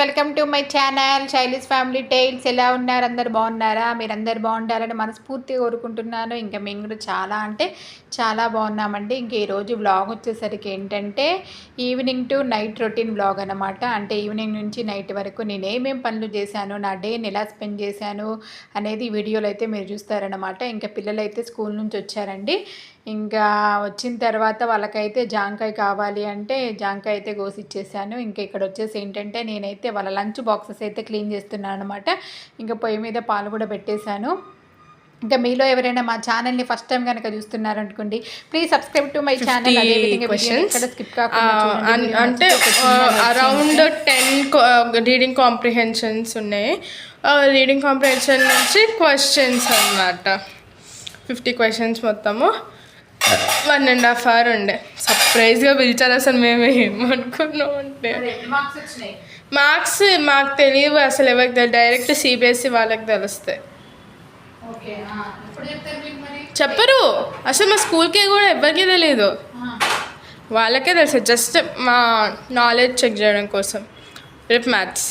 Welcome to my channel Shailee's family tales. ఎలా ఉన్నారు? అందరు బాగున్నారా? మీరు అందరు బాగుండాలని మనస్ఫూర్తిగా కోరుకుంటున్నాను. ఇంకా మేము కూడా చాలా అంటే చాలా బాగున్నామండి. ఇంక ఈరోజు వ్లాగ్ వచ్చేసరికి ఏంటంటే evening to night routine vlog అనమాట అంటే ఈవినింగ్ నుంచి నైట్ వరకు నేను ఏమేం పనులు చేశాను నా డేని ఎలా స్పెండ్ చేశాను అనేది వీడియోలు అయితే మీరు చూస్తారనమాట ఇంకా పిల్లలు అయితే స్కూల్ నుంచి వచ్చారండి. ఇంకా వచ్చిన తర్వాత వాళ్ళకైతే జాంకాయ కావాలి అంటే జాంకాయ అయితే కోసి ఇచ్చేసాను ఇంకా ఇక్కడ వచ్చేసి ఏంటంటే నేనైతే వాళ్ళ లంచ్ బాక్సెస్ అయితే క్లీన్ చేస్తున్నాను అనమాట ఇంకా పొయ్యి మీద పాలు కూడా పెట్టేశాను. ఇంకా మీలో ఎవరైనా మా ఛానల్ని ఫస్ట్ టైం కనుక చూస్తున్నారనుకోండి please subscribe to my channel skip అంటే అరౌండ్ టెన్ రీడింగ్ కాంప్రిహెన్షన్స్ ఉన్నాయి. రీడింగ్ కాంప్రిహెన్షన్ నుంచి క్వశ్చన్స్ అన్నమాట. ఫిఫ్టీ క్వశ్చన్స్ మొత్తము. వన్ అండ్ హాఫ్ అవర్ ఉండే. సర్ప్రైజ్గా పిలిచారు అసలు మేము ఏమనుకున్నాం అంటే. మార్క్స్ మాకు తెలియవు అసలు ఎవరికి తెలియదు డైరెక్ట్ సిబిఎస్సి వాళ్ళకి తెలుస్తాయి. చెప్పరు. అసలు మా స్కూల్కి కూడా ఎవరికీ తెలియదు వాళ్ళకే తెలుసు. జస్ట్ మా నాలెడ్జ్ చెక్ చేయడం కోసం. రేపు మ్యాథ్స్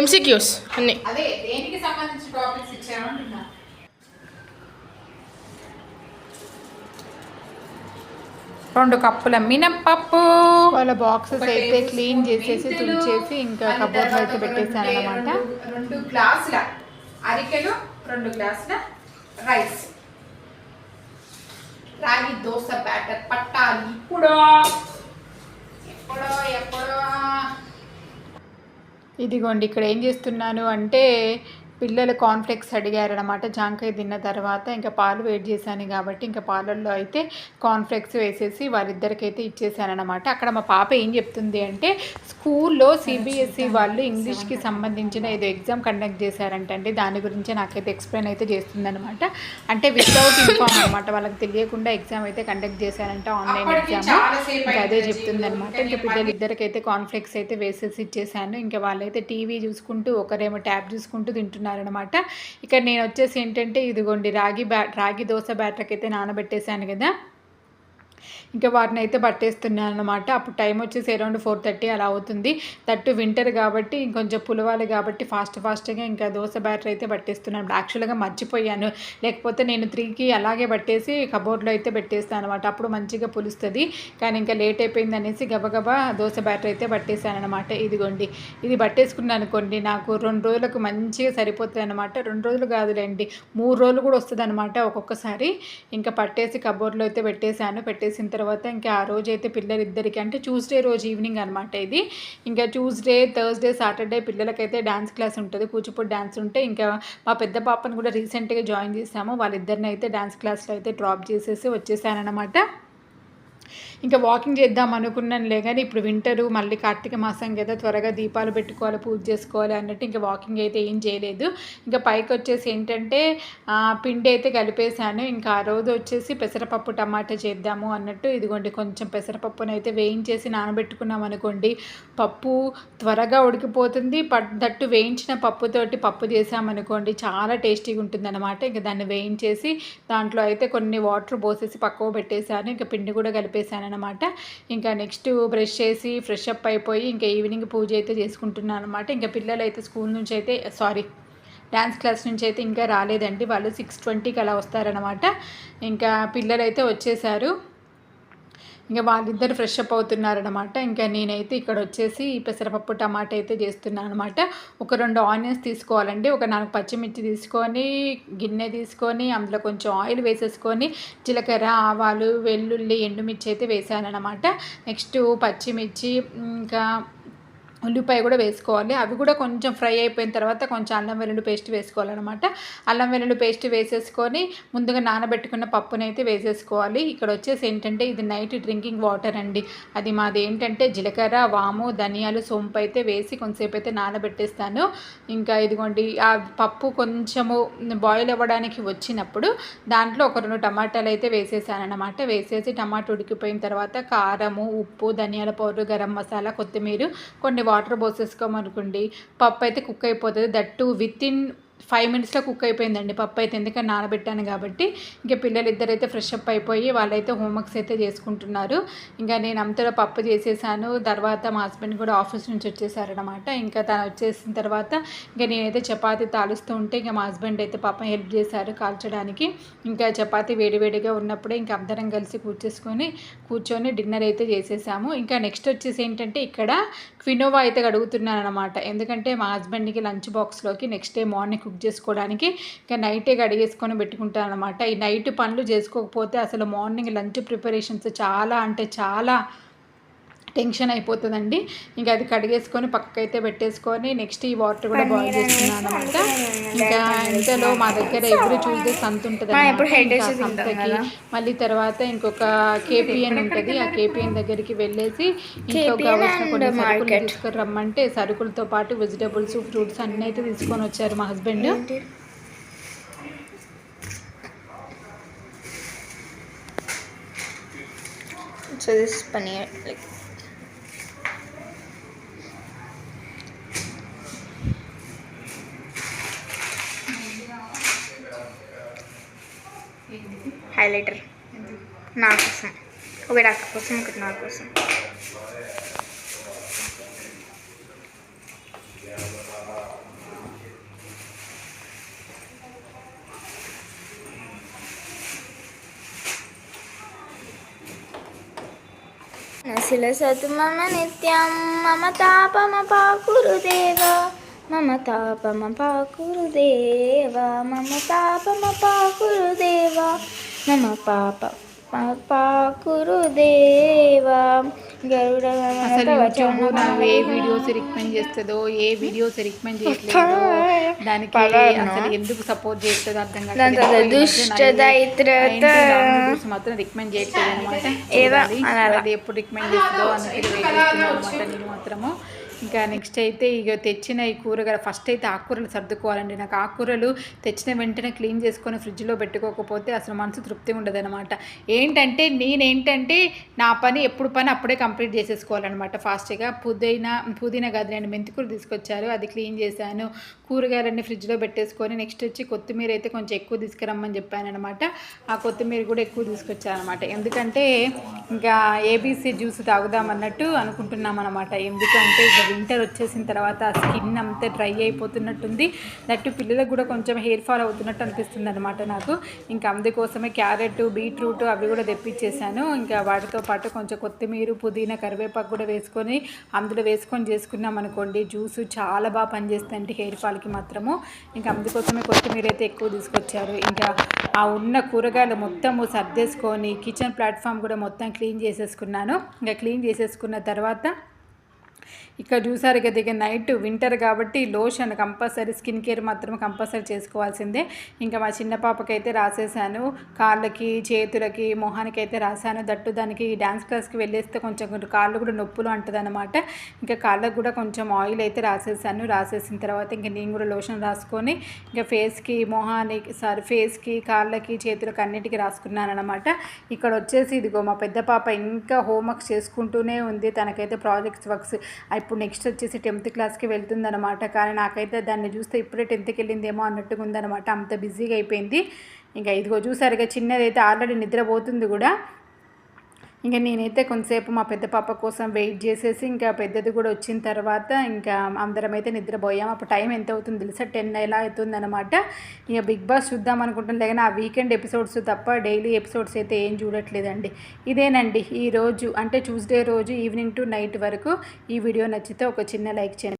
ఎంసీక్యూస్ అన్నీ అదే దేనికి సంబంధించిన టాపిక్స్ ఇచ్చారు అంటున్నా రెండు కప్పుల మినప్పప్పు వాళ్ళ బాక్సెస్ అయితే క్లీన్ చేసేసి తుడిచేసి ఇంకా కబోర్డ్లో అయితే పెట్టేశాను అనమాట రెండు గ్లాసుల అరికెలు రెండు గ్లాసుల రైస్. రాగి దోశ బ్యాటర్ పట్టాలి ఇప్పుడో ఎప్పుడో ఎప్పుడో. ఇదిగోండి ఇక్కడ ఏం చేస్తున్నాను అంటే పిల్లలు కాన్ఫ్లెక్స్ అడిగారనమాట జాంకాయ తిన్న తర్వాత ఇంకా పాలు వేడి చేశాను కాబట్టి ఇంకా పాలల్లో అయితే కాన్ఫ్లెక్స్ వేసేసి వాళ్ళిద్దరికైతే ఇచ్చేసానమాట అక్కడ మా పాప ఏం చెప్తుంది అంటే స్కూల్లో సిబిఎస్ఈ వాళ్ళు ఇంగ్లీష్కి సంబంధించిన ఏదో ఎగ్జామ్ కండక్ట్ చేశారంటండి. దాని గురించి నాకైతే ఎక్స్ప్లెయిన్ అయితే చేస్తుందనమాట అంటే వితౌట్ ఇన్ఫార్మ్ అనమాట వాళ్ళకి తెలియకుండా ఎగ్జామ్ అయితే కండక్ట్ చేశారంట ఆన్లైన్ ఎగ్జామ్ ఇంకా అదే చెప్తుంది అనమాట ఇంకా పిల్లలు ఇద్దరికైతే కాన్ఫ్లెక్స్ అయితే వేసేసి ఇచ్చేసాను ఇంకా వాళ్ళైతే టీవీ చూసుకుంటూ ఒకరేమో ట్యాబ్ చూసుకుంటూ తింటున్నారనమాట ఇక్కడ నేను వచ్చేసి ఏంటంటే ఇదిగోండి రాగి బ్యా రాగి దోశ బ్యాటర్కి అయితే నానబెట్టేశాను కదా. ఇంకా వాటిని అయితే పట్టేస్తున్నాను అనమాట అప్పుడు టైం వచ్చేసి అరౌండ్ ఫోర్ థర్టీ అలా అవుతుంది. తట్టు వింటర్ కాబట్టి ఇంకొంచెం పులవాలి కాబట్టి ఫాస్ట్ ఫాస్ట్గా ఇంకా దోశ బ్యాటర్ అయితే పట్టేస్తున్నాను. యాక్చువల్గా మర్చిపోయాను. లేకపోతే నేను త్రీకి అలాగే పట్టేసి కబోర్డ్లో అయితే పెట్టేస్తాను అనమాట అప్పుడు మంచిగా పులుస్తుంది. కానీ ఇంకా లేట్ అయిపోయింది అనేసి గబగబా దోశ బ్యాటర్ అయితే పట్టేశాను అనమాట ఇదిగోండి. ఇది పట్టేసుకున్నాను అనుకోండి. నాకు రెండు రోజులకు మంచిగా సరిపోతుంది అనమాట రెండు రోజులు కాదులేండి. మూడు రోజులు కూడా వస్తుంది అనమాట ఒక్కొక్కసారి. ఇంకా పట్టేసి కబోర్డ్లో అయితే పెట్టేశాను. వేసిన తర్వాత ఇంకా ఆ రోజు అయితే పిల్లలిద్దరికి అంటే ట్యూస్డే రోజు ఈవినింగ్ అనమాట ఇది. ఇంకా ట్యూస్డే థర్స్డే సాటర్డే పిల్లలకైతే డ్యాన్స్ క్లాస్ ఉంటుంది. కూచిపూడి డ్యాన్స్ ఉంటే ఇంకా మా పెద్ద పాపను కూడా రీసెంట్గా జాయిన్ చేసాము. వాళ్ళిద్దరిని అయితే డ్యాన్స్ క్లాస్లో అయితే డ్రాప్ చేసేసి వచ్చేసానమాట ఇంకా వాకింగ్ చేద్దాం అనుకున్నానులే కానీ ఇప్పుడు వింటరు మళ్ళీ కార్తీక మాసం కదా త్వరగా దీపాలు పెట్టుకోవాలి పూజ చేసుకోవాలి అన్నట్టు ఇంకా వాకింగ్ అయితే ఏం చేయలేదు. ఇంకా పైకి వచ్చేసి ఏంటంటే పిండి అయితే కలిపేశాను. ఇంకా ఆ రోజు వచ్చేసి పెసరపప్పు టమాటా చేద్దాము అన్నట్టు ఇదిగోండి కొంచెం పెసరపప్పును అయితే వేయించేసి నానబెట్టుకున్నాం అనుకోండి పప్పు త్వరగా ఉడికిపోతుంది. దట్టు వేయించిన పప్పుతోటి పప్పు చేసామనుకోండి చాలా టేస్టీగా ఉంటుందన్నమాట. ఇంకా దాన్ని వేయించేసి దాంట్లో అయితే కొన్ని వాటర్ పోసేసి పక్కకు పెట్టేశాను. ఇంకా పిండి కూడా కలిపేసి అనమాట ఇంకా నెక్స్ట్ బ్రష్ చేసి ఫ్రెష్ అప్ అయిపోయి ఇంకా ఈవినింగ్ పూజ అయితే చేసుకుంటున్నాను అనమాట ఇంకా పిల్లలు అయితే స్కూల్ నుంచి అయితే సారీ డ్యాన్స్ క్లాస్ నుంచి అయితే ఇంకా రాలేదండి. వాళ్ళు సిక్స్ ట్వంటీకి అలా వస్తారనమాట ఇంకా పిల్లలు అయితే వచ్చేసారు. ఇంకా వాళ్ళిద్దరు ఫ్రెష్ అప్ అవుతున్నారనమాట ఇంకా నేనైతే ఇక్కడ వచ్చేసి ఈ పెసరపప్పు టమాటా అయితే చేస్తున్నాను అనమాట ఒక రెండు ఆనియన్స్ తీసుకోవాలండి. ఒక నాలుగు పచ్చిమిర్చి తీసుకొని గిన్నె తీసుకొని అందులో కొంచెం ఆయిల్ వేసేసుకొని జీలకర్ర ఆవాలు వెల్లుల్లి ఎండుమిర్చి అయితే వేసాను అనమాట నెక్స్ట్ పచ్చిమిర్చి ఇంకా ఉల్లిపాయ కూడా వేసుకోవాలి. అవి కూడా కొంచెం ఫ్రై అయిపోయిన తర్వాత కొంచెం అల్లం వెల్లుల్లి పేస్ట్ వేసుకోవాలన్నమాట. అల్లం వెల్లుల్లి పేస్ట్ వేసేసుకొని ముందుగా నానబెట్టుకున్న పప్పుని అయితే వేసేసుకోవాలి. ఇక్కడ వచ్చేసి ఏంటంటే ఇది నైట్ డ్రింకింగ్ వాటర్ అండి. అది మాది ఏంటంటే జీలకర్ర వాము ధనియాలు సోంపు అయితే వేసి కొంతసేపు అయితే నానబెట్టేస్తాను. ఇంకా ఇదిగోండి ఆ పప్పు కొంచెము బాయిల్ అవ్వడానికి వచ్చినప్పుడు దాంట్లో ఒక రెండు టమాటాలు అయితే వేసేసాను అనమాట వేసేసి టమాటా ఉడికిపోయిన తర్వాత కారము ఉప్పు ధనియాల పౌడర్ గరం మసాలా కొత్తిమీర కొన్ని వాటర్ పోసేసుకోమనుకోండి పప్పు అయితే కుక్ అయిపోతుంది. దట్టు విత్ ఇన్ ఫైవ్ మినిట్స్లో కుక్ అయిపోయిందండి. పప్పు అయితే ఎందుకంటే నానబెట్టాను కాబట్టి ఇంకా పిల్లలు ఇద్దరైతే ఫ్రెష్ అప్ అయిపోయి వాళ్ళైతే హోంవర్క్స్ అయితే చేసుకుంటున్నారు. ఇంకా నేను అంతలో పప్పు చేసేసాను. తర్వాత మా హస్బెండ్ కూడా ఆఫీస్ నుంచి వచ్చేసారనమాట ఇంకా తను వచ్చేసిన తర్వాత ఇంకా నేనైతే చపాతి తాలుస్తూ ఉంటే ఇంకా మా హస్బెండ్ అయితే పాపం హెల్ప్ చేశారు కాల్చడానికి. ఇంకా చపాతి వేడివేడిగా ఉన్నప్పుడే ఇంకా అందరం కలిసి కూర్చేసుకొని కూర్చొని డిన్నర్ అయితే చేసేసాము. ఇంకా నెక్స్ట్ వచ్చేసి ఏంటంటే ఇక్కడ క్వినోవా అయితే అడుగుతున్నాను అనమాట ఎందుకంటే మా హస్బెండ్కి లంచ్ బాక్స్లోకి నెక్స్ట్ డే మార్నింగ్ కుక్ చేసుకోవడానికి ఇంకా నైటే కడిగేసుకొని పెట్టుకుంటాను అనమాట ఈ నైట్ పనులు చేసుకోకపోతే అసలు మార్నింగ్ లంచ్ ప్రిపరేషన్స్ చాలా అంటే చాలా టెన్షన్ అయిపోతుందండి. ఇంకా అది కడిగేసుకొని పక్కకైతే పెట్టేసుకొని నెక్స్ట్ ఈ వాటర్ కూడా బాయిల్ చేసుకున్నాను అనమాట ఇంకా ఇంతలో మా దగ్గర ఎవరు చూస్తే సంత ఉంటుంది సంతకి. మళ్ళీ తర్వాత ఇంకొక కేపీఎన్ ఉంటుంది. ఆ కేపీఎన్ దగ్గరికి వెళ్ళేసి ఇంకొక కావాల్సిన కొన్ని సరుకులు. తీసుకొని రమ్మంటే సరుకులతో పాటు వెజిటేబుల్స్ ఫ్రూట్స్ అన్నీ అయితే తీసుకొని వచ్చారు మా husband. So this is paneer. Like highlighter నా కోసం ఒకటి అక్క కోసం ఒకటి నా కోసం. నశిల నశిలసతు మమ నిత్యం మమ తాపమ పాకురుదేవ మమ తాపమ పాకురుదేవ మమ తాపమ పాకురుదేవ. మమ పాప పాకురుదేవ గరుడ అసలు యూట్యూబ్ నాకు ఏ వీడియోస్ రికమెండ్ చేస్తుందో ఏ వీడియోస్ రికమెండ్ చేయట్లేదో దానికి. అసలు ఎందుకు సపోర్ట్ చేస్తుందో అర్థం videos మాత్రం రికమెండ్ చేయట్లేదు అనమాట. అది ఎప్పుడు రికమెండ్ చేస్తుందో అన్నది నేను మాత్రము. ఇంకా నెక్స్ట్ అయితే ఇక తెచ్చిన ఈ కూరగాయలు ఫస్ట్ అయితే ఆకుకూరలు సర్దుకోవాలండి. నాకు ఆకుకూరలు తెచ్చిన వెంటనే క్లీన్ చేసుకొని ఫ్రిడ్జ్లో పెట్టుకోకపోతే అసలు మనసు తృప్తి ఉండదన్నమాట. ఏంటంటే నేనేంటంటే నా పని ఎప్పుడు పని అప్పుడే కంప్లీట్ చేసేసుకోవాలన్నమాట. ఫాస్ట్గా పుదీనా పుదీనా కాదు నేను మెంతికూర తీసుకొచ్చారు. అది క్లీన్ చేశాను. కూరగాయలన్నీ ఫ్రిడ్జ్లో పెట్టేసుకొని నెక్స్ట్ వచ్చి కొత్తిమీర అయితే కొంచెం ఎక్కువ తీసుకురమ్మని చెప్పానమాట ఆ కొత్తిమీర కూడా ఎక్కువ తీసుకొచ్చానమాట ఎందుకంటే ఇంకా ఏబీసీ జ్యూస్ తాగుదామన్నట్టు అనుకుంటున్నాం అనమాట ఎందుకంటే ఇక వింటర్ వచ్చేసిన తర్వాత స్కిన్ అంతా డ్రై అయిపోతున్నట్టుంది. దట్టు పిల్లలకు కూడా కొంచెం హెయిర్ ఫాల్ అవుతున్నట్టు అనిపిస్తుంది అనమాట నాకు. ఇంకా అందుకోసమే క్యారెట్ బీట్రూట్ అవి కూడా తెప్పించేసాను ఇంకా వాటితో పాటు కొంచెం కొత్తిమీర పుదీనా కరివేపాకు కూడా వేసుకొని అందులో వేసుకొని చేసుకున్నాం అనుకోండి జ్యూస్ చాలా బాగా పనిచేస్తుంది హెయిర్ ఫాల్కి మాత్రము. ఇంకా అందుకోసమే కొత్తిమీర అయితే ఎక్కువ తీసుకొచ్చారు. ఇంకా ఆ ఉన్న కూరగాయలు మొత్తము సర్దేసుకొని కిచెన్ ప్లాట్ఫామ్ కూడా మొత్తం క్లీన్ చేసేసుకున్నాను. ఇంకా క్లీన్ చేసేసుకున్న తర్వాత ఇక్కడ చూసారు కదా ఇక నైట్ వింటర్ కాబట్టి లోషన్ కంపల్సరీ స్కిన్ కేర్ మాత్రం కంపల్సరీ చేసుకోవాల్సిందే. ఇంకా మా చిన్న పాపకైతే రాసేసాను. కాళ్ళకి చేతులకి మొహానికి అయితే రాశాను దట్టు దానికి డ్యాన్స్ క్లాస్కి వెళ్ళేస్తే కొంచెం కాళ్ళు కూడా నొప్పులు అంటదన్నమాట. ఇంకా కాళ్ళకు కూడా కొంచెం ఆయిల్ అయితే రాసేసాను. రాసేసిన తర్వాత ఇంకా నేను కూడా లోషన్ రాసుకొని ఇంకా ఫేస్కి మొహానికి సారీ ఫేస్కి కాళ్ళకి చేతులకు అన్నిటికీ రాసుకున్నాను అనమాట ఇక్కడ వచ్చేసి ఇదిగో మా పెద్ద పాప ఇంకా హోంవర్క్స్ చేసుకుంటూనే ఉంది. తనకైతే ప్రాజెక్ట్స్ వర్క్స్ ఇప్పుడు నెక్స్ట్ వచ్చేసి టెన్త్ క్లాస్కి వెళ్తుందనమాట కానీ నాకైతే దాన్ని చూస్తే ఇప్పుడే టెన్త్కి వెళ్ళిందేమో అన్నట్టుగా ఉందనమాట అంత బిజీగా అయిపోయింది. ఇంకా ఇదిగో చూసారుగా చిన్నదైతే ఆల్రెడీ నిద్రపోతుంది కూడా. ఇంకా నేనైతే కొంతసేపు మా పెద్ద పాప కోసం వెయిట్ చేసేసి ఇంకా పెద్దది కూడా వచ్చిన తర్వాత ఇంకా అందరం అయితే నిద్రపోయాం. అప్పుడు టైం ఎంత అవుతుంది తెలుసా? టెన్ ఎలా అవుతుంది అనమాట ఇక బిగ్ బాస్ చూద్దాం అనుకుంటుంది కానీ ఆ వీకెండ్ ఎపిసోడ్స్ తప్ప డైలీ ఎపిసోడ్స్ అయితే ఏం చూడట్లేదండి. ఇదేనండి ఈ రోజు అంటే ట్యూస్డే రోజు ఈవినింగ్ టు నైట్ వరకు ఈ వీడియో నచ్చితే ఒక చిన్న లైక్ చేయండి.